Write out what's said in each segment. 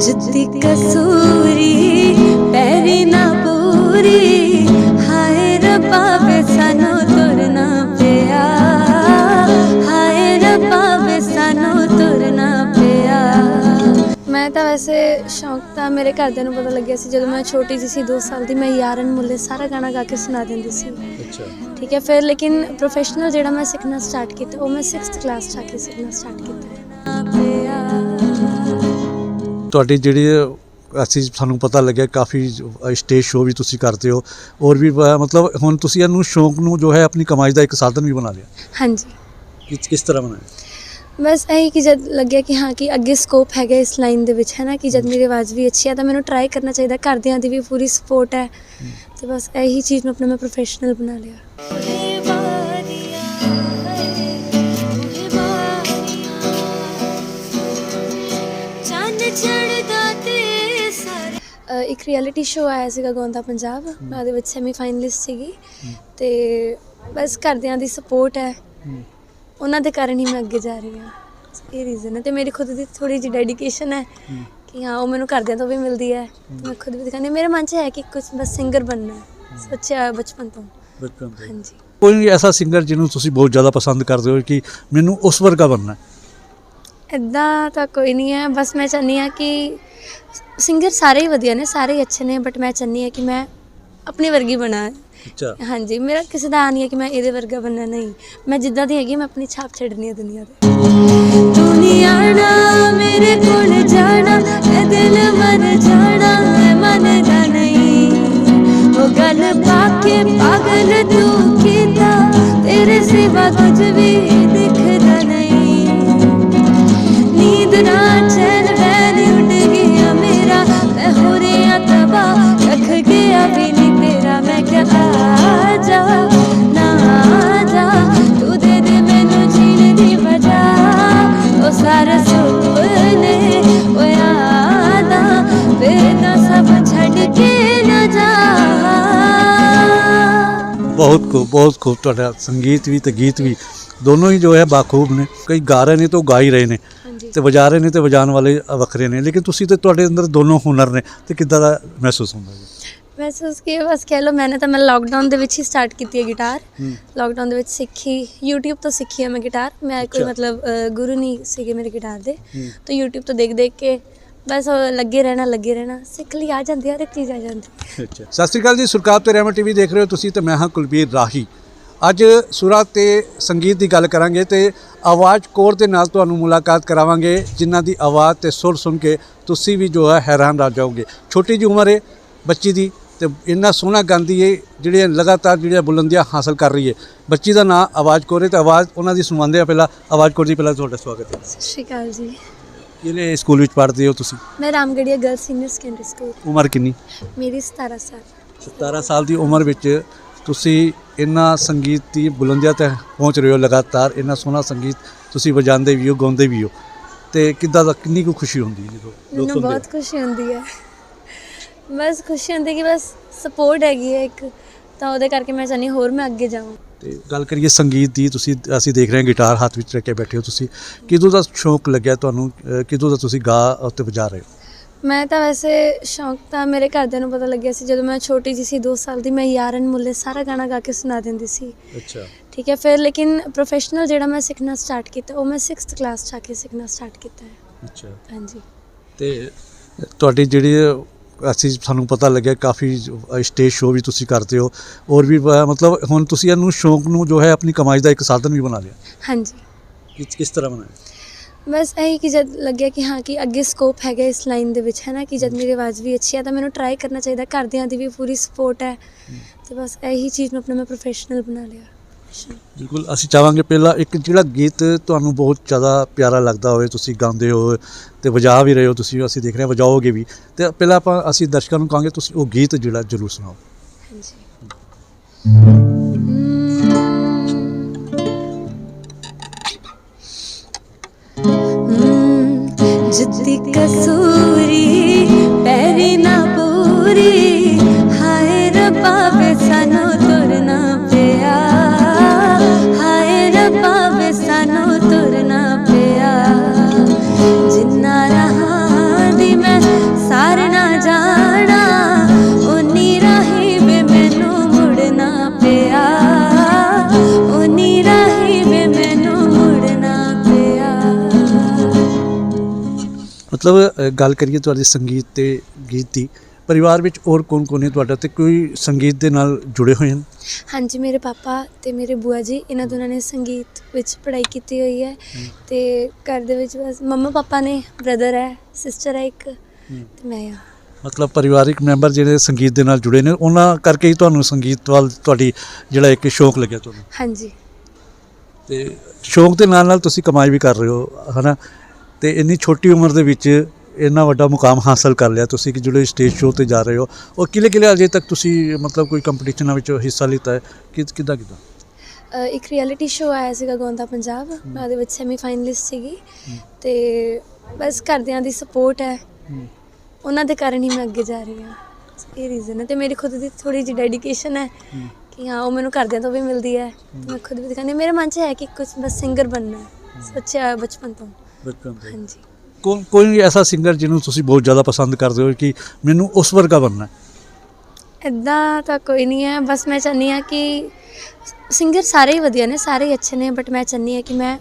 ਜਿੱਤੀ ਕਸੂਰੀ ਪੈਰੀ ਨਾ ਪੂਰੀ। ਹਾਏ ਰੱਬਾ ਵੇ ਸਾਨੂੰ ਤੁਰਨਾ ਪਿਆ। ਹਾਏ ਰੱਬਾ ਵੇ ਸਾਨੂੰ ਤੁਰਨਾ ਪਿਆ। ਮੈਂ ਤਾਂ ਵੈਸੇ ਸ਼ੌਂਕ ਤਾਂ ਮੇਰੇ ਘਰਦਿਆਂ ਨੂੰ ਪਤਾ ਲੱਗਿਆ ਸੀ ਜਦੋਂ ਮੈਂ ਛੋਟੀ ਜਿਹੀ ਸੀ 2 ਸਾਲ ਦੀ ਮੈਂ ਯਾਰਨ ਮੁੱਲੇ ਸਾਰਾ ਗਾਣਾ ਗਾ ਕੇ ਸੁਣਾ ਦਿੰਦੀ ਸੀ। ਅੱਛਾ। ਠੀਕ ਹੈ ਫਿਰ ਲੇਕਿਨ ਪ੍ਰੋਫੈਸ਼ਨਲ ਜਿਹੜਾ ਮੈਂ ਸਿੱਖਣਾ ਸਟਾਰਟ ਕੀਤਾ ਉਹ ਮੈਂ 6th ਕਲਾਸ ਚ ਆ ਕੇ ਸਿੱਖਣਾ ਸਟਾਰਟ ਕੀਤਾ। ਤੁਹਾਡੀ ਜਿਹੜੀ ਅਸੀਂ ਸਾਨੂੰ ਪਤਾ ਲੱਗਿਆ ਕਾਫੀ ਸਟੇਜ ਸ਼ੋਅ ਵੀ ਤੁਸੀਂ ਕਰਦੇ ਹੋ। ਔਰ ਵੀ ਮਤਲਬ ਹੁਣ ਤੁਸੀਂ ਇਹਨੂੰ ਸ਼ੌਂਕ ਨੂੰ ਜੋ ਹੈ ਆਪਣੀ ਕਮਾਈ ਦਾ ਇੱਕ ਸਾਧਨ ਵੀ ਬਣਾ ਲਿਆ। ਹਾਂਜੀ। ਕਿਸ ਕਿਸ ਤਰ੍ਹਾਂ ਬਣਾਇਆ? ਬਸ ਇਹੀ ਕਿ ਜਦ ਲੱਗਿਆ ਕਿ ਹਾਂ ਕਿ ਅੱਗੇ ਸਕੋਪ ਹੈਗਾ ਇਸ ਲਾਈਨ ਦੇ ਵਿੱਚ ਹੈ ਨਾ ਕਿ ਜਦ ਮੇਰੀ ਆਵਾਜ਼ ਵੀ ਅੱਛੀ ਹੈ ਤਾਂ ਮੈਨੂੰ ਟਰਾਈ ਕਰਨਾ ਚਾਹੀਦਾ। ਘਰਦਿਆਂ ਦੀ ਵੀ ਪੂਰੀ ਸਪੋਰਟ ਹੈ। ਤੇ ਬਸ ਇਹੀ ਚੀਜ਼ ਨੂੰ ਆਪਣਾ ਮੈਂ ਪ੍ਰੋਫੈਸ਼ਨਲ ਬਣਾ ਲਿਆ। ਇੱਕ ਰਿਐਲਿਟੀ ਸ਼ੋਅ ਆਇਆ ਸੀਗਾ ਗਾਉਂਦਾ ਪੰਜਾਬ ਮੈਂ ਉਹਦੇ ਵਿੱਚ ਸੈਮੀ ਫਾਈਨਲਿਸਟ ਸੀਗੀ ਤੇ ਬਸ ਘਰਦਿਆਂ ਦੀ ਸਪੋਰਟ ਹੈ। ਉਹਨਾਂ ਦੇ ਕਾਰਨ ਹੀ ਮੈਂ ਅੱਗੇ ਜਾ ਰਹੀ ਹਾਂ। ਇਹ ਰੀਜ਼ਨ ਹੈ ਤੇ ਮੇਰੀ ਖੁਦ ਦੀ ਥੋੜੀ ਜਿਹੀ ਡੈਡੀਕੇਸ਼ਨ ਹੈ ਕਿ ਹਾਂ ਉਹ ਮੈਨੂੰ ਘਰਦਿਆਂ ਤੋਂ ਵੀ ਮਿਲਦੀ ਹੈ। ਮੈਂ ਖੁਦ ਵੀ ਦਿਖਾਉਂਦੀ। ਮੇਰੇ ਮਨ 'ਚ ਹੈ ਕਿ ਕੁਝ ਬਸ ਸਿੰਗਰ ਬਣਨਾ ਹੈ। ਸੋਚਿਆ ਬਚਪਨ ਤੋਂ। ਬਚਪਨ ਤੋਂ ਹਾਂਜੀ। ਕੋਈ ਐਸਾ ਸਿੰਗਰ ਜਿਹਨੂੰ ਤੁਸੀਂ ਬਹੁਤ ਜ਼ਿਆਦਾ ਪਸੰਦ ਕਰਦੇ ਹੋ ਕਿ ਮੈਨੂੰ ਉਸ ਵਰਗਾ ਬਣਨਾ ਹੈ? ਇਦਾਂ ਤਾਂ ਕੋਈ ਨਹੀਂ ਹੈ। ਬਸ ਮੈਂ ਚਾਹੁੰਦੀ ਹਾਂ ਕਿ ਸਿੰਗਰ ਸਾਰੇ ਹੀ ਵਧੀਆ ਨੇ ਸਾਰੇ ਹੀ ਅੱਛੇ ਨੇ ਬਟ ਮੈਂ ਚਾਹੁੰਦੀ ਹਾਂ ਕਿ ਮੈਂ ਆਪਣੀ ਵਰਗੀ ਬਣਾ। ਅੱਛਾ। ਹਾਂਜੀ ਮੇਰਾ ਕਿਸੇ ਦਾ ਆ ਨਹੀਂ ਹੈ ਕਿ ਮੈਂ ਇਹਦੇ ਵਰਗਾ ਬਣਨਾ ਨਹੀਂ। ਮੈਂ ਜਿੱਦਾਂ ਦੀ ਹੈਗੀ ਮੈਂ ਆਪਣੀ ਛਾਪ ਛੱਡਣੀ ਹੈ ਦੁਨੀਆ ਤੇ। ਦੁਨੀਆ ਨਾ ਮੇਰੇ ਕੋਲ ਜਾਣਾ ਇਹ ਦਿਲ ਮਰ ਜਾਣਾ ਮੈਂ ਮੰਨਦਾ ਨਹੀਂ। ਉਹ ਗੱਲ ਪਾ ਕੇ ਪਾਗਲ ਤੂੰ ਕੀਤਾ ਤੇਰੇ ਸਿਵਾ ਕੁਝ ਵੀ ਦਿਖਦਾ ਨਹੀਂ। ਨੀਂਦ ਨਾ ਬਹੁਤ ਖੂਬ ਬਹੁਤ ਖੂਬ ਤੁਹਾਡਾ ਸੰਗੀਤ ਵੀ ਤੇ ਗੀਤ ਵੀ ਦੋਨੋਂ ਹੀ ਜੋ ਹੈ ਬਾਖੂਬ ਨੇ। ਕਈ ਗਾ ਰਹੇ ਨੇ ਤਾਂ ਉਹ ਗਾ ਹੀ ਰਹੇ ਨੇ ਤੇ ਵਜਾ ਰਹੇ ਨੇ ਤੇ ਵਜਾਉਣ ਵਾਲੇ ਵੱਖਰੇ ਨੇ। ਲੇਕਿਨ ਤੁਸੀਂ ਤੇ ਤੁਹਾਡੇ ਅੰਦਰ ਦੋਨੋਂ ਹੁਨਰ ਨੇ ਤੇ ਕਿੱਦਾਂ ਦਾ ਮਹਿਸੂਸ ਹੁੰਦਾ ਜੀ? ਵੈਸੇ ਉਸਕੇ ਬਸ ਕਹਿ ਲਓ ਮੈंने ਤਾਂ ਮੈਂ ਲਾਕਡਾਊਨ ਦੇ ਵਿੱਚ ਹੀ ਸਟਾਰਟ ਕੀਤੀ ਹੈ ਗਿਟਾਰ। ਲਾਕਡਾਊਨ ਦੇ ਵਿੱਚ ਸਿੱਖੀ YouTube ਤੋਂ ਸਿੱਖੀ ਹੈ ਮੈਂ ਗਿਟਾਰ ਮੈਂ ਕੋਈ। ਮਤਲਬ ਗੁਰੂ ਨਹੀਂ ਸੀਗੇ ਮੇਰੇ ਗਿਟਾਰ ਦੇ। ਤਾਂ YouTube ਤੋਂ ਦੇਖ ਦੇਖ ਕੇ ਬਸ ਉਹ ਲੱਗੇ ਰਹਿਣਾ ਲੱਗੇ ਰਹਿਣਾ। ਸਿੱਖ ਲਈ ਆ ਜਾਂਦੀ ਹਰ ਇੱਕ ਚੀਜ਼ ਆ ਜਾਂਦੀ। ਅੱਛਾ। ਸਤਿ ਸ਼੍ਰੀ ਅਕਾਲ ਜੀ ਸੁਰਕਾਬ ਤੇ ਰਹਿਮਤ ਟੀਵੀ ਦੇਖ ਰਹੇ ਹੋ ਤੁਸੀਂ ਤੇ ਮੈਂ ਹਾਂ ਕੁਲਬੀਰ ਰਾਹੀ। ਅੱਜ ਸੁਰਾਂ ਤੇ ਸੰਗੀਤ ਦੀ ਗੱਲ ਕਰਾਂਗੇ ਤੇ ਆਵਾਜ਼ ਕੋਰ ਦੇ ਨਾਲ ਤੁਹਾਨੂੰ ਮੁਲਾਕਾਤ ਕਰਾਵਾਂਗੇ ਜਿਨ੍ਹਾਂ ਦੀ ਆਵਾਜ਼ ਤੇ ਸੁਰ ਸੁਣ ਕੇ ਤੁਸੀਂ ਵੀ ਜੋ ਹੈ ਹੈਰਾਨ ਰਹਿ ਜਾਓਗੇ। ਛੋਟੀ ਜਿਹੀ ਉਮਰ ਹੈ ਬੱਚੀ ਦੀ ਤੇ ਇੰਨਾ ਸੋਹਣਾ ਗਾਉਂਦੀ ਹੈ ਜਿਹੜੀਆਂ ਲਗਾਤਾਰ ਜਿਹੜੀਆਂ ਬੁਲੰਦੀਆਂ ਹਾਸਲ ਕਰ ਰਹੀ ਹੈ। ਬੱਚੀ ਦਾ ਨਾਂ ਆਵਾਜ਼ ਕੋਰ ਹੈ ਤੇ ਆਵਾਜ਼ ਉਹਨਾਂ ਦੀ ਸੁਣਵਾਉਂਦੇ ਆ ਪਹਿਲਾਂ ਆਵਾਜ਼ ਕੋਰ ਦੀ ਪਹਿਲਾਂ ਤੁਹਾਡਾ ਸਵਾਗਤ ਹੈ। ਸਤਿ ਸ਼੍ਰੀ ਅਕਾਲ ਜੀ। ਕਿਹੜੇ ਸਕੂਲ ਵਿੱਚ ਪੜ੍ਹਦੇ ਹੋ ਤੁਸੀਂ? ਮੈਂ Ramgarhia girl senior secondary school ਉਮਰ ਕਿੰਨੀ? ਮੇਰੀ 17 ਸਾਲ। 17 ਸਾਲ ਦੀ ਉਮਰ ਵਿੱਚ ਤੁਸੀਂ ਇੰਨਾ ਸੰਗੀਤ ਦੀ ਬੁਲੰਦੀਆਂ ਤੇ ਪਹੁੰਚ ਰਹੇ ਹੋ ਲਗਾਤਾਰ ਇੰਨਾ ਸੋਹਣਾ ਸੰਗੀਤ ਤੁਸੀਂ ਵਜਾਉਂਦੇ ਵੀ ਹੋ ਗਾਉਂਦੇ ਵੀ ਹੋ। ਤੇ ਕਿੱਦਾਂ ਦਾ ਕਿੰਨੀ ਕੁ ਖੁਸ਼ੀ ਹੁੰਦੀ ਹੈ ਜਦੋਂ ਲੋਕ ਮੈਨੂੰ ਸੁਣਦੇ ਬਹੁਤ ਖੁਸ਼ੀ ਹੁੰਦੀ ਹੈ। ਬਸ ਖੁਸ਼ੀ ਹੁੰਦੀ ਕਿ ਬਸ ਸਪੋਰਟ ਹੈਗੀ ਹੈ ਇੱਕ। ਤਾਂ ਉਹਦੇ ਕਰਕੇ ਮੈਂ ਚਾਹੁੰਦੀ ਹੋਰ ਮੈਂ ਅੱਗੇ ਜਾਵਾਂ। ਤੇ ਗੱਲ ਕਰੀਏ ਸੰਗੀਤ ਦੀ ਤੁਸੀਂ ਅਸੀਂ ਦੇਖ ਰਹੇ ਹਾਂ ਗਿਟਾਰ ਹੱਥ ਵਿੱਚ ਰੱਖ ਕੇ ਬੈਠੇ ਹੋ ਤੁਸੀਂ। ਕਿਦੋਂ ਦਾ ਸ਼ੌਂਕ ਲੱਗਿਆ ਤੁਹਾਨੂੰ ਕਿਦੋਂ ਦਾ ਤੁਸੀਂ ਗਾ ਉੱਤੇ ਵਜਾ ਰਹੇ ਹੋ? ਮੈਂ ਤਾਂ ਵੈਸੇ ਸ਼ੌਂਕ ਤਾਂ ਮੇਰੇ ਘਰਦਿਆਂ ਨੂੰ ਪਤਾ ਲੱਗਿਆ ਸੀ ਜਦੋਂ ਮੈਂ ਛੋਟੀ ਜਿਹੀ ਸੀ 2 ਸਾਲ ਦੀ ਮੈਂ ਯਾਰਨ ਮੁੱਲੇ ਸਾਰਾ ਗਾਣਾ ਗਾ ਕੇ ਸੁਣਾ ਦਿੰਦੀ ਸੀ। ਅੱਛਾ। ਠੀਕ ਹੈ ਫਿਰ ਲੇਕਿਨ ਪ੍ਰੋਫੈਸ਼ਨਲ ਜਿਹੜਾ ਮੈਂ ਸਿੱਖਣਾ ਸਟਾਰਟ ਕੀਤਾ ਉਹ ਮੈਂ 6th ਕਲਾਸ ਚ ਆ ਕੇ ਸਿੱਖਣਾ ਸਟਾਰਟ ਕੀਤਾ ਹੈ। ਅੱਛਾ। ਹਾਂਜੀ। ਤੇ ਤੁਹਾਡੀ ਜਿਹੜੀ ਅਸੀਂ ਸਾਨੂੰ ਪਤਾ ਲੱਗਿਆ ਕਾਫੀ ਸਟੇਜ ਸ਼ੋਅ ਵੀ ਤੁਸੀਂ ਕਰਦੇ ਹੋ। ਔਰ ਵੀ ਮਤਲਬ ਹੁਣ ਤੁਸੀਂ ਇਹਨੂੰ ਸ਼ੌਂਕ ਨੂੰ ਜੋ ਹੈ ਆਪਣੀ ਕਮਾਈ ਦਾ ਇੱਕ ਸਾਧਨ ਵੀ ਬਣਾ ਲਿਆ। ਹਾਂਜੀ। ਕਿਸ ਤਰ੍ਹਾਂ ਬਣਾਇਆ? ਬਸ ਇਹੀ ਕਿ ਜਦ ਲੱਗਿਆ ਕਿ ਹਾਂ ਕਿ ਅੱਗੇ ਸਕੋਪ ਹੈਗਾ ਇਸ ਲਾਈਨ ਦੇ ਵਿੱਚ ਹੈ ਨਾ ਕਿ ਜਦ ਮੇਰੀ ਆਵਾਜ਼ ਵੀ ਅੱਛੀ ਹੈ ਤਾਂ ਮੈਨੂੰ ਟਰਾਈ ਕਰਨਾ ਚਾਹੀਦਾ। ਘਰਦਿਆਂ ਦੀ ਵੀ ਪੂਰੀ ਸਪੋਰਟ ਹੈ। ਤੇ ਬਸ ਇਹੀ ਚੀਜ਼ ਨੂੰ ਆਪਣਾ ਮੈਂ ਪ੍ਰੋਫੈਸ਼ਨਲ ਬਣਾ ਲਿਆ। ਬਿਲਕੁਲ, ਅਸੀਂ ਚਾਹਾਂਗੇ ਪਹਿਲਾਂ ਇੱਕ ਜਿਹੜਾ ਗੀਤ ਤੁਹਾਨੂੰ ਬਹੁਤ ਜ਼ਿਆਦਾ ਪਿਆਰਾ ਲੱਗਦਾ ਹੋਵੇ, ਤੁਸੀਂ ਗਾਉਂਦੇ ਹੋ ਤੇ ਵਜਾ ਵੀ ਰਹੇ ਹੋ, ਤੁਸੀਂ ਅਸੀਂ ਦੇਖ ਰਹੇ ਹਾਂ, ਵਜਾਓਗੇ ਵੀ। ਤੇ ਪਹਿਲਾਂ ਆਪਾਂ, ਅਸੀਂ ਦਰਸ਼ਕਾਂ ਨੂੰ ਕਹਾਂਗੇ, ਤੁਸੀਂ ਉਹ ਗੀਤ ਜਿਹੜਾ ਜ਼ਰੂਰ ਸੁਣਾਓ। ਹਾਂਜੀ। ਜਿੱਤੀ ਕਸੂਰੀ ਅ, ਗੱਲ ਕਰੀਏ ਤੁਹਾਡੀ ਸੰਗੀਤ ਤੇ ਗੀਤ ਦੀ ਪਰਿਵਾਰ ਵਿੱਚ ਹੋਰ ਕੌਣ ਕੌਣ ਹੈ ਤੁਹਾਡਾ ਤੇ ਕੋਈ ਸੰਗੀਤ ਦੇ ਨਾਲ ਜੁੜੇ ਹੋਏ ਹਨ? ਹਾਂਜੀ ਮੇਰੇ ਪਾਪਾ ਤੇ ਮੇਰੇ ਬੂਆ ਜੀ ਇਹਨਾਂ ਦੋਨਾਂ ਨੇ ਸੰਗੀਤ ਵਿੱਚ ਪੜ੍ਹਾਈ ਕੀਤੀ ਹੋਈ ਹੈ ਤੇ ਘਰ ਦੇ ਵਿੱਚ ਬਸ ਮੰਮਾ ਪਾਪਾ ਨੇ ਬ੍ਰਦਰ ਹੈ ਸਿਸਟਰ ਹੈ ਇੱਕ ਤੇ ਮੈਂ ਆ ਮਤਲਬ ਪਰਿਵਾਰਿਕ ਮੈਂਬਰ ਜਿਹੜੇ ਸੰਗੀਤ ਦੇ ਨਾਲ ਜੁੜੇ ਨੇ ਉਹਨਾਂ ਕਰਕੇ ਹੀ ਤੁਹਾਨੂੰ ਸੰਗੀਤ ਵੱਲ ਤੁਹਾਡੀ ਜਿਹੜਾ ਇੱਕ ਸ਼ੌਕ ਲੱਗਿਆ ਤੁਹਾਨੂੰ? ਹਾਂਜੀ। ਤੇ ਸ਼ੌਕ ਦੇ ਨਾਲ ਨਾਲ ਤੁਸੀਂ ਕਮਾਈ ਵੀ ਕਰ ਰਹੇ ਹੋ ਹਨਾ? ਤੇ ਇੰਨੀ ਛੋਟੀ ਉਮਰ ਦੇ ਵਿੱਚ ਇੰਨਾ ਵੱਡਾ ਮੁਕਾਮ ਹਾਸਲ ਕਰ ਲਿਆ ਤੁਸੀਂ ਕਿ ਜਿਹੜੇ ਸਟੇਜ ਸ਼ੋਅ ਤੇ ਜਾ ਰਹੇ ਹੋ ਉਹ ਕਿਲੇ ਕਿਲੇ ਅਜੇ ਤੱਕ ਤੁਸੀਂ ਮਤਲਬ ਕੋਈ ਕੰਪੀਟੀਸ਼ਨਾਂ ਵਿੱਚ ਹਿੱਸਾ ਲਿੱਤਾ ਹੈ ਕਿ ਕਿੱਦਾਂ ਕਿੱਦਾਂ? ਇੱਕ ਰਿਐਲਿਟੀ ਸ਼ੋਅ ਆਇਆ ਸੀਗਾ ਗਾਉਂਦਾ ਪੰਜਾਬ ਮੈਂ ਉਹਦੇ ਵਿੱਚ ਸੈਮੀ ਫਾਈਨਲਿਸਟ ਸੀਗੀ ਤੇ ਬਸ ਘਰਦਿਆਂ ਦੀ ਸਪੋਰਟ ਹੈ। ਉਹਨਾਂ ਦੇ ਕਾਰਨ ਹੀ ਮੈਂ ਅੱਗੇ ਜਾ ਰਹੀ ਹਾਂ। ਇਹ ਰੀਜ਼ਨ ਹੈ ਤੇ ਮੇਰੀ ਖੁਦ ਦੀ ਥੋੜੀ ਜਿਹੀ ਡੈਡੀਕੇਸ਼ਨ ਹੈ ਕਿ ਹਾਂ ਉਹ ਮੈਨੂੰ ਘਰਦਿਆਂ ਤੋਂ ਵੀ ਮਿਲਦੀ ਹੈ। ਮੈਂ ਖੁਦ ਵੀ ਦਿਖਾਉਂਦੀ ਮੇਰੇ ਮਨ 'ਚ ਹੈ ਕਿ ਕੁਝ ਬਸ ਸਿੰਗਰ ਬਣਨਾ ਸੋਚਿਆ ਬਚਪਨ ਤੋਂ। ਬਚਪਨ ਤੋਂ ਹਾਂਜੀ। ਕੋਈ ਕੋਈ ਐਸਾ ਸਿੰਗਰ ਜਿਹਨੂੰ ਤੁਸੀਂ ਬਹੁਤ ਜ਼ਿਆਦਾ ਪਸੰਦ ਕਰਦੇ ਹੋ ਕਿ ਮੈਨੂੰ ਉਸ ਵਰਗਾ ਬਣਨਾ ਹੈ? ਇਦਾਂ ਤਾਂ ਕੋਈ ਨਹੀਂ ਹੈ ਬਸ ਮੈਂ ਚਾਹੁੰਦੀ ਹਾਂ ਕਿ ਸਿੰਗਰ ਸਾਰੇ ਹੀ ਵਧੀਆ ਨੇ ਸਾਰੇ ਹੀ ਅੱਛੇ ਨੇ ਬਟ ਮੈਂ ਚਾਹੁੰਦੀ ਹਾਂ ਕਿ ਮੈਂ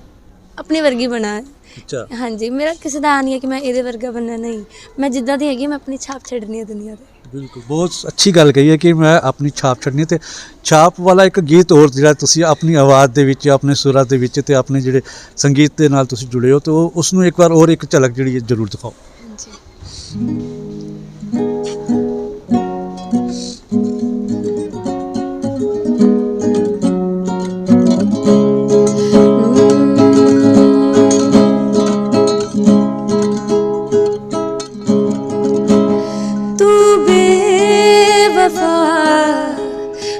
ਆਪਣੀ ਵਰਗੀ ਬਣਾ। ਅੱਛਾ। ਹਾਂਜੀ ਮੇਰਾ ਕਿਸੇ ਦਾ ਨਹੀਂ ਹੈ ਕਿ ਮੈਂ ਇਹਦੇ ਵਰਗਾ ਬਣਨਾ ਨਹੀਂ। ਮੈਂ ਜਿੱਦਾਂ ਦੀ ਹੈਗੀ ਮੈਂ ਆਪਣੀ ਛਾਪ ਛੱਡਣੀ ਹੈ ਦੁਨੀਆ ਤੇ। ਬਿਲਕੁਲ, ਬਹੁਤ ਅੱਛੀ ਗੱਲ ਕਹੀ ਹੈ ਕਿ ਮੈਂ ਆਪਣੀ ਛਾਪ ਛੱਡਣੀ ਹੈ ਤੇ ਛਾਪ ਵਾਲਾ ਇੱਕ ਗੀਤ ਹੋਰ ਜਿਹੜਾ ਤੁਸੀਂ ਆਪਣੀ ਆਵਾਜ਼ ਦੇ ਵਿੱਚ, ਆਪਣੇ ਸੁਰਾਂ ਦੇ ਵਿੱਚ ਤੇ ਆਪਣੇ ਜਿਹੜੇ ਸੰਗੀਤ ਦੇ ਨਾਲ ਤੁਸੀਂ ਜੁੜੇ ਹੋ, ਤੇ ਉਹ ਉਸ ਨੂੰ ਇੱਕ ਵਾਰ ਹੋਰ ਇੱਕ ਝਲਕ ਜਿਹੜੀ ਹੈ ਜ਼ਰੂਰ ਦਿਖਾਓ। ਹਾਂਜੀ। ਬੇਵਫਾ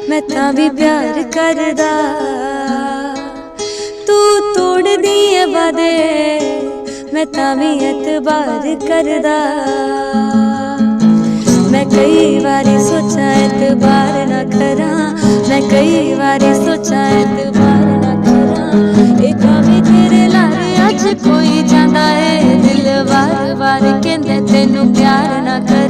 ਮੈਂ ਤਾਂ ਵੀ ਪਿਆਰ ਕਰਦਾ। ਤੂੰ ਤੋੜਦੀ ਏ ਵਾਦੇ ਮੈਂ ਤਾਂ ਵੀ ਇਤਬਾਰ ਕਰਦਾ। ਮੈਂ ਕਈ ਵਾਰੀ ਸੋਚਾਂ ਇਤਬਾਰ ਨਾ ਕਰਾਂ, ਮੈਂ ਕਈ ਵਾਰੀ ਸੋਚਾਂ ਇਤਬਾਰ ਨਾ ਕਰਾਂ। ਇਹ ਕਾਵੇਂ ਤੇਰੇ ਲਾਰੇ ਅੱਜ ਕੋਈ ਜਾਂਦਾ ਏ ਦਿਲ ਵਾਰ ਵਾਰ, ਕਹਿੰਦੇ ਤੈਨੂੰ ਪਿਆਰ ਨਾ ਕਰ।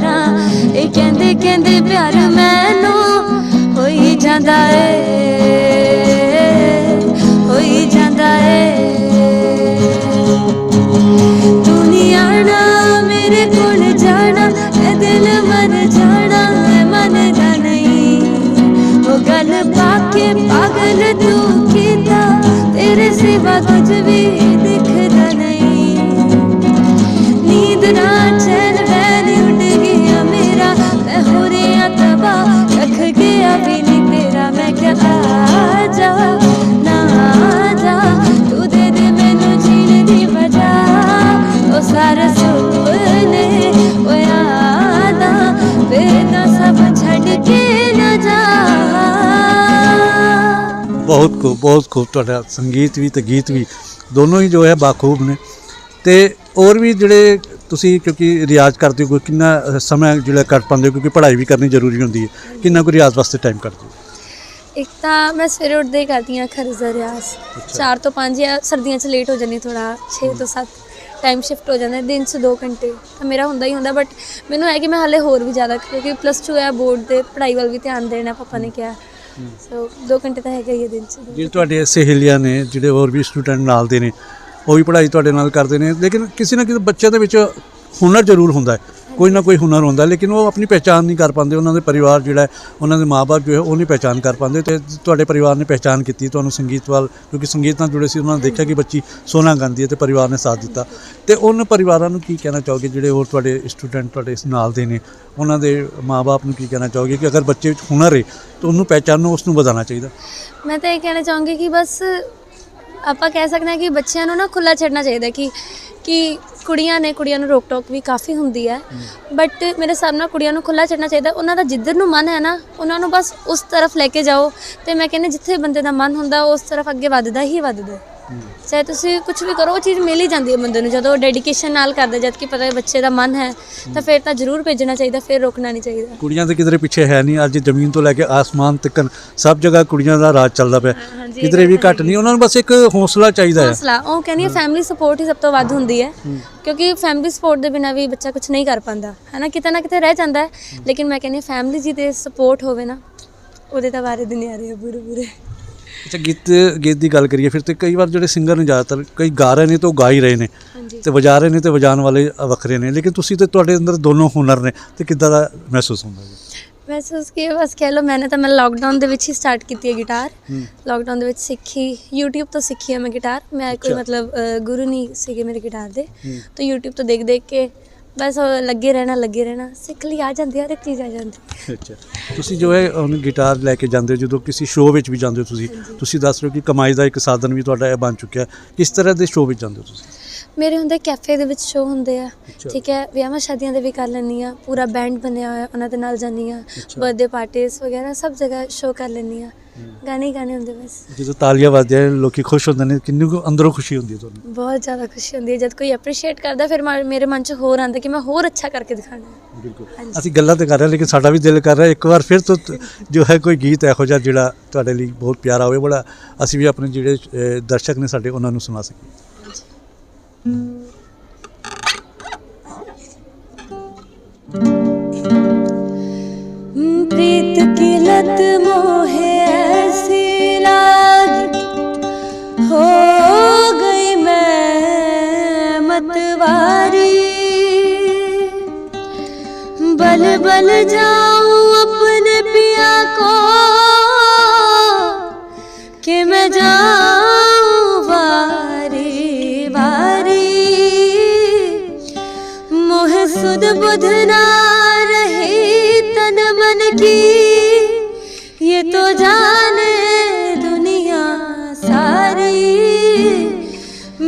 ਤੇਰੇ ਸਿਵਾ ਕੁਝ ਵੀ ਦਿਖਦਾ ਨਹੀਂ ਨੀਂਦ ਬਹੁਤ ਖੂਬ ਬਹੁਤ ਖੂਬ ਤੁਹਾਡਾ ਸੰਗੀਤ ਵੀ ਤੇ ਗੀਤ ਵੀ ਦੋਨੋਂ ਹੀ ਜੋ ਹੈ ਬਾਖੂਬ ਨੇ। ਤੇ ਹੋਰ ਵੀ ਜਿਹੜੇ ਤੁਸੀਂ ਕਿਉਂਕਿ ਰਿਆਜ਼ ਕਰਦੇ ਹੋ ਕਿੰਨਾ ਸਮਾਂ ਜਿਹੜਾ ਕੱਢ ਪਾਉਂਦੇ ਹੋ ਕਿਉਂਕਿ ਪੜ੍ਹਾਈ ਵੀ ਕਰਨੀ ਜ਼ਰੂਰੀ ਹੁੰਦੀ ਹੈ ਕਿੰਨਾ ਕੁ ਰਿਆਜ਼ ਵਾਸਤੇ ਟਾਈਮ ਕੱਢਦੇ ਹੋ? ਇੱਕ ਤਾਂ ਮੈਂ ਸਵੇਰੇ ਉੱਠਦੇ ਹੀ ਕਰਦੀ ਹਾਂ ਖਰਜ਼ ਰਿਆਜ਼। 4 ਤੋਂ 5 ਜਾਂ ਸਰਦੀਆਂ 'ਚ ਲੇਟ ਹੋ ਜਾਂਦੀ ਥੋੜਾ 6 ਤੋਂ 7 ਟਾਈਮ ਸ਼ਿਫਟ ਹੋ ਜਾਂਦਾ ਦਿਨ 'ਚ 2 ਘੰਟੇ। ਤਾਂ ਮੇਰਾ ਹੁੰਦਾ ਹੀ ਹੁੰਦਾ ਬਟ ਮੈਨੂੰ ਹੈ ਕਿ ਮੈਂ ਹਾਲੇ ਹੋਰ ਵੀ ਜ਼ਿਆਦਾ ਕਿਉਂਕਿ ਪਲੱਸ 2 ਹੈ ਬੋਰਡ ਦੇ ਪੜ੍ਹਾਈ ਵੱਲ ਵੀ ਧਿਆਨ ਦੇਣਾ ਪਾਪਾ ਨੇ ਕਿਹਾ। ਸੋ 2 ਘੰਟੇ ਤਾਂ ਹੈਗਾ ਹੀ ਹੈ ਦਿਨ 'ਚ। ਜਿਹੜੇ ਤੁਹਾਡੇ ਸਹੇਲੀਆਂ ਨੇ, ਜਿਹੜੇ ਹੋਰ ਵੀ ਸਟੂਡੈਂਟ ਨਾਲ ਦੇ ਨੇ, ਉਹ ਵੀ ਪੜ੍ਹਾਈ ਤੁਹਾਡੇ ਨਾਲ ਕਰਦੇ ਨੇ। ਲੇਕਿਨ ਕਿਸੇ ਨਾ ਕਿਸੇ ਬੱਚਿਆਂ ਦੇ ਵਿੱਚ ਹੁਨਰ ਜ਼ਰੂਰ ਹੁੰਦਾ ਹੈ। ਕੋਈ ਨਾ ਕੋਈ ਹੁਨਰ ਹੁੰਦਾ, ਲੇਕਿਨ ਉਹ ਆਪਣੀ ਪਹਿਚਾਨ ਨਹੀਂ ਕਰ ਪਾਉਂਦੇ, ਉਹਨਾਂ ਦੇ ਪਰਿਵਾਰ ਜਿਹੜਾ ਉਹਨਾਂ ਦੇ ਮਾਪੇ ਜੋ ਹੈ, ਉਹ ਨਹੀਂ ਪਹਿਚਾਨ ਕਰ ਪਾਉਂਦੇ ਤੇ ਤੁਹਾਡੇ ਪਰਿਵਾਰ ਨੇ ਪਹਿਚਾਨ ਕੀਤੀ, ਤੁਹਾਨੂੰ ਸੰਗੀਤ ਵੱਲ, ਕਿਉਂਕਿ ਸੰਗੀਤ ਨਾਲ ਜੁੜੇ ਸੀ, ਉਹਨਾਂ ਨੇ ਦੇਖਿਆ ਕਿ ਬੱਚੀ ਸੋਨਾ ਗਾਉਂਦੀ ਹੈ ਤੇ ਪਰਿਵਾਰ ਨੇ ਸਾਥ ਦਿੱਤਾ। ਤੇ ਉਹਨਾਂ ਪਰਿਵਾਰਾਂ ਨੂੰ ਕੀ ਕਹਿਣਾ ਚਾਹੋਗੇ, ਜਿਹੜੇ ਹੋਰ ਤੁਹਾਡੇ ਸਟੂਡੈਂਟ ਤੁਹਾਡੇ ਇਸ ਨਾਲ ਦੇ ਨੇ, ਉਹਨਾਂ ਦੇ ਮਾਪੇ ਨੂੰ ਕੀ ਕਹਿਣਾ ਚਾਹੋਗੇ ਕਿ ਅਗਰ ਬੱਚੇ ਵਿੱਚ ਹੁਨਰ ਹੈ ਤਾਂ ਉਹਨੂੰ ਪਹਿਚਾਨੋ ਉਸ ਨੂੰ ਵਧਾਉਣਾ ਚਾਹੀਦਾ? ਮੈਂ ਤਾਂ ਇਹ ਕਹਿਣਾ ਚਾਹੂੰਗੀ ਕਿ ਬਸ ਆਪਾਂ ਕਹਿ ਸਕਦੇ ਹਾਂ ਕਿ ਬੱਚਿਆਂ ਨੂੰ ਨਾ ਖੁੱਲਾ ਛੱਡਣਾ ਚਾਹੀਦਾ ਕਿ ਕਿ ਕੁੜੀਆਂ ਨੇ, ਕੁੜੀਆਂ ਨੂੰ ਰੋਕ ਟੋਕ ਵੀ ਕਾਫੀ ਹੁੰਦੀ ਹੈ। ਬਟ ਮੇਰੇ ਹਿਸਾਬ ਨਾਲ ਕੁੜੀਆਂ ਨੂੰ ਖੁੱਲਾ ਛੱਡਣਾ ਚਾਹੀਦਾ। ਉਹਨਾਂ ਦਾ ਜਿੱਧਰ ਨੂੰ ਮਨ ਹੈ ਨਾ, ਉਹਨਾਂ ਨੂੰ ਬਸ ਉਸ ਤਰਫ ਲੈ ਕੇ ਜਾਓ। ਤੇ ਮੈਂ ਕਹਿੰਦੀ ਜਿੱਥੇ ਬੰਦੇ ਦਾ ਮਨ ਹੁੰਦਾ ਉਸ ਤਰਫ ਅੱਗੇ ਵੱਧਦਾ ਹੀ ਵੱਧਦਾ ਚਾਹੇ ਤੁਸੀਂ ਕੁਝ ਵੀ ਕਰੋ ਉਹ ਚੀਜ਼ ਮਿਲ ਹੀ ਜਾਂਦੀ ਹੈ ਬੰਦੇ ਨੂੰ। ਜਦੋਂ ਡੈਡੀਕੇਸ਼ਨ ਨਾਲ ਕਰਦਾ ਜਦ ਕਿ ਪਤਾ ਹੈ ਬੱਚੇ ਦਾ ਮਨ ਹੈ ਤਾਂ ਫਿਰ ਤਾਂ ਜ਼ਰੂਰ ਭੇਜਣਾ ਚਾਹੀਦਾ ਫਿਰ ਰੋਕਣਾ ਨਹੀਂ ਚਾਹੀਦਾ। ਕੁੜੀਆਂ ਤੇ ਕਿਧਰੇ ਪਿੱਛੇ ਹੈ ਨਹੀਂ ਅੱਜ ਜ਼ਮੀਨ ਤੋਂ ਲੈ ਕੇ ਆਸਮਾਨ ਤੱਕ ਸਭ ਜਗ੍ਹਾ ਕੁੜੀਆਂ ਦਾ ਰਾਜ ਚੱਲਦਾ ਪਿਆ। ਹਾਂਜੀ, ਕਿਧਰੇ ਵੀ ਘੱਟ ਨਹੀਂ ਉਹਨਾਂ ਨੂੰ ਬਸ ਇੱਕ ਹੌਸਲਾ ਚਾਹੀਦਾ ਹੈ। ਹੌਸਲਾ ਉਹ ਕਹਿੰਦੀ ਹੈ ਫੈਮਿਲੀ ਸਪੋਰਟ ਹੀ ਸਭ ਤੋਂ ਵੱਧ ਹੁੰਦੀ ਹੈ ਕਿਉਂਕਿ ਫੈਮਿਲੀ ਸਪੋਰਟ ਦੇ ਬਿਨਾ ਵੀ ਬੱਚਾ ਕੁਝ ਨਹੀਂ ਕਰ ਪਾਉਂਦਾ। ਹੈ ਨਾ ਕਿਤੇ ਨਾ ਕਿਤੇ ਰਹਿ ਜਾਂਦਾ ਹੈ ਲੇਕਿਨ ਮੈਂ ਕਹਿੰਦੀ ਫੈਮਿਲੀ ਜੀ ਦੇ ਸਪੋਰਟ ਹੋਵੇ ਨਾ ਉਹਦੇ ਤਾਂ ਬਾਰੇ ਦੁਨੀਆ ਰਹੇ ਪੂਰੇ ਪੂਰੇ ਅੱਛਾ ਗੀਤ ਗੀਤ ਦੀ ਗੱਲ ਕਰੀਏ ਫਿਰ ਤੇ ਕਈ ਵਾਰ ਜਿਹੜੇ ਸਿੰਗਰ ਨੇ ਜ਼ਿਆਦਾਤਰ ਕਈ ਗਾ ਰਹੇ ਨੇ ਤੇ ਉਹ ਗਾ ਹੀ ਰਹੇ ਨੇ ਹਾਂਜੀ ਤੇ ਵਜਾ ਰਹੇ ਨੇ ਤੇ ਵਜਾਉਣ ਵਾਲੇ ਵੱਖਰੇ ਨੇ ਲੇਕਿਨ ਤੁਸੀਂ ਤੇ ਤੁਹਾਡੇ ਅੰਦਰ ਦੋਨੋਂ ਹੁਨਰ ਨੇ ਤੇ ਕਿੱਦਾਂ ਦਾ ਮਹਿਸੂਸ ਹੁੰਦਾ ਜੀ ਮਹਿਸੂਸ ਕੀ ਬਸ ਕਹਿ ਲਓ ਮੈंने ਤਾਂ ਮੈਂ ਲਾਕਡਾਊਨ ਦੇ ਵਿੱਚ ਹੀ ਸਟਾਰਟ ਕੀਤੀ ਹੈ ਗਿਟਾਰ। ਲਾਕਡਾਊਨ ਦੇ ਵਿੱਚ ਸਿੱਖੀ YouTube ਤੋਂ ਸਿੱਖੀ ਹੈ ਮੈਂ ਗਿਟਾਰ ਮੈਂ ਕੋਈ। ਮਤਲਬ ਅ, ਗੁਰੂ ਨਹੀਂ ਸੀਗੇ ਮੇਰੇ ਗਿਟਾਰ ਦੇ। ਤਾਂ YouTube ਤੋਂ ਦੇਖ ਦੇਖ ਕੇ ਬਸ ਉਹ ਲੱਗੇ ਰਹਿਣਾ ਲੱਗੇ ਰਹਿਣਾ। ਸਿੱਖ ਲਈ ਆ ਜਾਂਦੀ ਹਰ ਇੱਕ ਚੀਜ਼ ਆ ਜਾਂਦੀ। ਅੱਛਾ। ਤੁਸੀਂ ਜੋ ਹੈ ਹੁਣ ਗਿਟਾਰ ਲੈ ਕੇ ਜਾਂਦੇ ਹੋ ਜਦੋਂ ਕਿਸੇ ਸ਼ੋਅ ਵਿੱਚ ਵੀ ਜਾਂਦੇ ਹੋ ਤੁਸੀਂ। ਤੁਸੀਂ ਦੱਸ ਰਹੇ ਹੋ ਕਿ ਕਮਾਈ ਦਾ ਇੱਕ ਸਾਧਨ ਵੀ ਤੁਹਾਡਾ ਇਹ ਬਣ ਚੁੱਕਿਆ। ਕਿਸ ਤਰ੍ਹਾਂ ਦੇ ਸ਼ੋਅ ਵਿੱਚ ਜਾਂਦੇ ਹੋ ਤੁਸੀਂ? ਮੇਰੇ ਹੁੰਦੇ ਕੈਫੇ ਦੇ ਵਿੱਚ ਸ਼ੋਅ ਹੁੰਦੇ ਆ। ਅੱਛਾ। ਠੀਕ ਹੈ ਵਿਆਹਾਂ ਸ਼ਾਦੀਆਂ ਦੇ ਵੀ ਕਰ ਲੈਂਦੀ ਆ ਪੂਰਾ ਬੈਂਡ ਬਣਿਆ ਹੋਇਆ ਉਹਨਾਂ ਦੇ ਨਾਲ ਜਾਂਦੀ ਆ ਅੱਛਾ। ਬਰਥਡੇ ਪਾਰਟੀਆਂ ਵਗੈਰਾ ਸਭ ਜਗ੍ਹਾ ਸ਼ੋਅ ਕਰ ਲੈਂਦੀ ਆ ਗਾਣੇ ਹੀ ਗਾਣੇ ਹੁੰਦੇ ਬਸ ਜਦੋਂ ਤਾਲੀਆਂ ਵੱਜਦੀਆਂ ਨੇ, ਲੋਕੀ ਖੁਸ਼ ਹੁੰਦੇ ਨੇ ਕਿੰਨੀ ਕੁ ਅੰਦਰੋਂ ਖੁਸ਼ੀ ਹੁੰਦੀ ਹੈ ਤੁਹਾਨੂੰ ਬਹੁਤ ਜ਼ਿਆਦਾ ਖੁਸ਼ੀ ਹੁੰਦੀ ਹੈ ਜਦ ਕੋਈ ਐਪਰੀਸ਼ੀਏਟ ਕਰਦਾ ਫਿਰ ਮਾ- ਮੇਰੇ ਮਨ 'ਚ ਹੋਰ ਆਉਂਦਾ ਕਿ ਮੈਂ ਹੋਰ ਅੱਛਾ ਕਰਕੇ ਦਿਖਾਣਾ ਹੈ ਬਿਲਕੁਲ ਹਾਂਜੀ। ਅਸੀਂ ਗੱਲਾਂ ਤੇ ਕਰ ਰਹੇ ਹਾਂ ਲੇਕਿਨ ਸਾਡਾ ਵੀ ਦਿਲ ਕਰ ਰਿਹਾ ਇੱਕ ਵਾਰ ਫਿਰ ਤੋਂ ਤ- ਜੋ ਹੈ ਕੋਈ ਗੀਤ ਇਹੋ ਜਿਹਾ ਜਿਹੜਾ ਤੁਹਾਡੇ ਲਈ ਬਹੁਤ ਪਿਆਰਾ ਹੋਵੇ ਬੜਾ ਅਸੀਂ ਵੀ ਆਪਣੇ ਜਿਹੜੇ ਅ, ਦਰਸ਼ਕ ਨੇ ਸਾਡੇ ਉਹਨਾਂ ਨੂੰ ਸੁਣਾ ਸਕੀਏ प्रीत की लत मोहे बल जाऊँ अपने पिया को, कि मैं जाऊँ वारी वारी मोह सुध बुध ना रही तन मन की, ये तो जाने दुनिया सारी।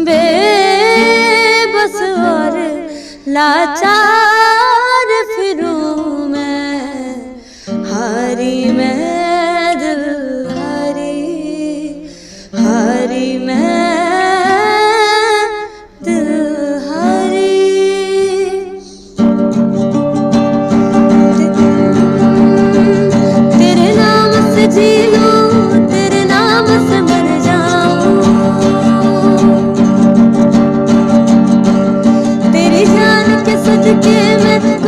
बेबस और लाचार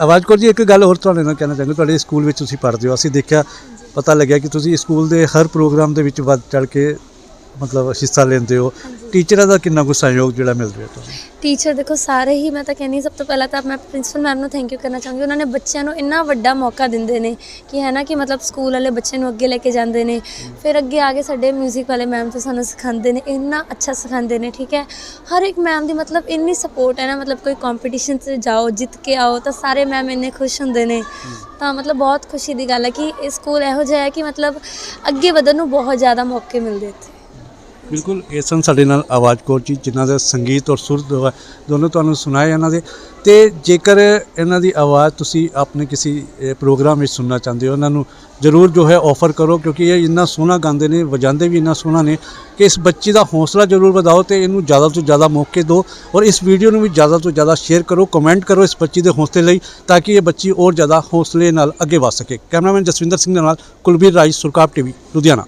ਆਵਾਜ਼ ਕੌਰ ਜੀ, ਇੱਕ ਗੱਲ ਹੋਰ ਤੁਹਾਡੇ ਨਾਲ ਕਹਿਣਾ ਚਾਹਾਂਗਾ। ਤੁਹਾਡੇ ਸਕੂਲ ਵਿੱਚ ਤੁਸੀਂ ਪੜ੍ਹਦੇ ਹੋ। ਅਸੀਂ ਦੇਖਿਆ, ਪਤਾ ਲੱਗਿਆ ਕਿ ਤੁਸੀਂ ਸਕੂਲ ਦੇ ਹਰ ਪ੍ਰੋਗਰਾਮ ਦੇ ਵਿੱਚ ਵੱਧ ਚੜ ਕੇ ਮਤਲਬ ਹਿੱਸਾ ਲੈਂਦੇ ਹੋ। ਟੀਚਰਾਂ ਦਾ ਕਿੰਨਾ ਕੁ ਸਹਿਯੋਗ ਜਿਹੜਾ ਮਿਲ ਰਿਹਾ ਤੁਹਾਨੂੰ? ਟੀਚਰ ਦੇਖੋ, ਸਾਰੇ ਹੀ ਮੈਂ ਤਾਂ ਕਹਿੰਦੀ ਸਭ ਤੋਂ ਪਹਿਲਾਂ ਤਾਂ ਮੈਂ ਪ੍ਰਿੰਸੀਪਲ ਮੈਮ ਨੂੰ ਥੈਂਕ ਯੂ ਕਰਨਾ ਚਾਹੂੰਗੀ ਉਹਨਾਂ ਨੇ ਬੱਚਿਆਂ ਨੂੰ ਇੰਨਾ ਵੱਡਾ ਮੌਕਾ ਦਿੰਦੇ ਨੇ ਕਿ ਹੈ ਨਾ ਕਿ ਮਤਲਬ ਸਕੂਲ ਵਾਲੇ ਬੱਚੇ ਨੂੰ ਅੱਗੇ ਲੈ ਕੇ ਜਾਂਦੇ ਨੇ। ਫਿਰ ਅੱਗੇ ਆ ਕੇ ਸਾਡੇ 뮤직 ਵਾਲੇ ਮੈਮ ਤੋਂ ਸਾਨੂੰ ਸਿਖਾਉਂਦੇ ਨੇ, ਇੰਨਾ ਅੱਛਾ ਸਿਖਾਉਂਦੇ ਨੇ, ਠੀਕ ਹੈ? ਹਰ ਇੱਕ ਮੈਮ ਦੀ ਮਤਲਬ ਇੰਨੀ ਸਪੋਰਟ ਹੈ ਨਾ, ਮਤਲਬ ਕੋਈ ਕੰਪੀਟੀਸ਼ਨ 'ਚ ਜਾਓ, ਜਿੱਤ ਕੇ ਆਓ, ਤਾਂ ਸਾਰੇ ਮੈਮ ਇੰਨੇ ਖੁਸ਼ ਹੁੰਦੇ ਨੇ। ਤਾਂ ਮਤਲਬ ਬਹੁਤ ਖੁਸ਼ੀ ਦੀ ਗੱਲ ਹੈ ਕਿ ਇਹ ਸਕੂਲ ਇਹੋ ਜਿਹਾ ਹੈ ਕਿ ਮਤਲਬ ਅੱਗੇ ਵਧਣ ਨੂੰ ਬਹੁਤ ਜ਼ਿਆਦਾ ਮੌਕੇ ਮਿਲਦੇ ਇੱਥੇ। ਬਿਲਕੁਲ, ਇਹ ਸਨ ਸਾਡੇ ਨਾਲ ਆਵਾਜ਼ ਕੌਰ ਜੀ, ਜਿਨ੍ਹਾਂ ਦਾ ਸੰਗੀਤ ਔਰ ਸੁਰ ਦੋਨੋਂ ਤੁਹਾਨੂੰ ਸੁਣਾਏ ਇਹਨਾਂ ਦੇ। ਤੇ ਜੇਕਰ ਇਹਨਾਂ ਦੀ ਆਵਾਜ਼ ਤੁਸੀਂ ਆਪਣੇ ਕਿਸੇ ਪ੍ਰੋਗਰਾਮ ਵਿੱਚ ਸੁਣਨਾ ਚਾਹੁੰਦੇ ਹੋ, ਇਹਨਾਂ ਨੂੰ ਜ਼ਰੂਰ ਜੋ ਹੈ ਆਫਰ ਕਰੋ, ਕਿਉਂਕਿ ਇਹ ਇੰਨਾ ਸੋਹਣਾ ਗਾਉਂਦੇ ਨੇ, ਵਜਾਉਂਦੇ ਵੀ ਇੰਨਾ ਸੋਹਣਾ ਨੇ ਕਿ ਇਸ ਬੱਚੀ ਦਾ ਹੌਸਲਾ ਜ਼ਰੂਰ ਵਧਾਓ ਤੇ ਇਹਨੂੰ ਜ਼ਿਆਦਾ ਤੋਂ ਜ਼ਿਆਦਾ ਮੌਕੇ ਦਿਓ ਔਰ ਇਸ ਵੀਡੀਓ ਨੂੰ ਵੀ ਜ਼ਿਆਦਾ ਤੋਂ ਜ਼ਿਆਦਾ ਸ਼ੇਅਰ ਕਰੋ ਕਮੈਂਟ ਕਰੋ ਇਸ ਬੱਚੀ ਦੇ ਹੌਸਲੇ ਲਈ ਤਾਂ ਕਿ ਇਹ ਬੱਚੀ ਹੋਰ ਜ਼ਿਆਦਾ ਹੌਸਲੇ ਨਾਲ ਅੱਗੇ ਵਧ ਸਕੇ। ਕੈਮਰਾਮੈਨ ਜਸਵਿੰਦਰ ਸਿੰਘ ਦੇ ਨਾਲ ਕੁਲਬੀਰ ਰਾਜ ਸੁਰਕਾਪ ਟੀਵੀ, ਲੁਧਿਆਣਾ।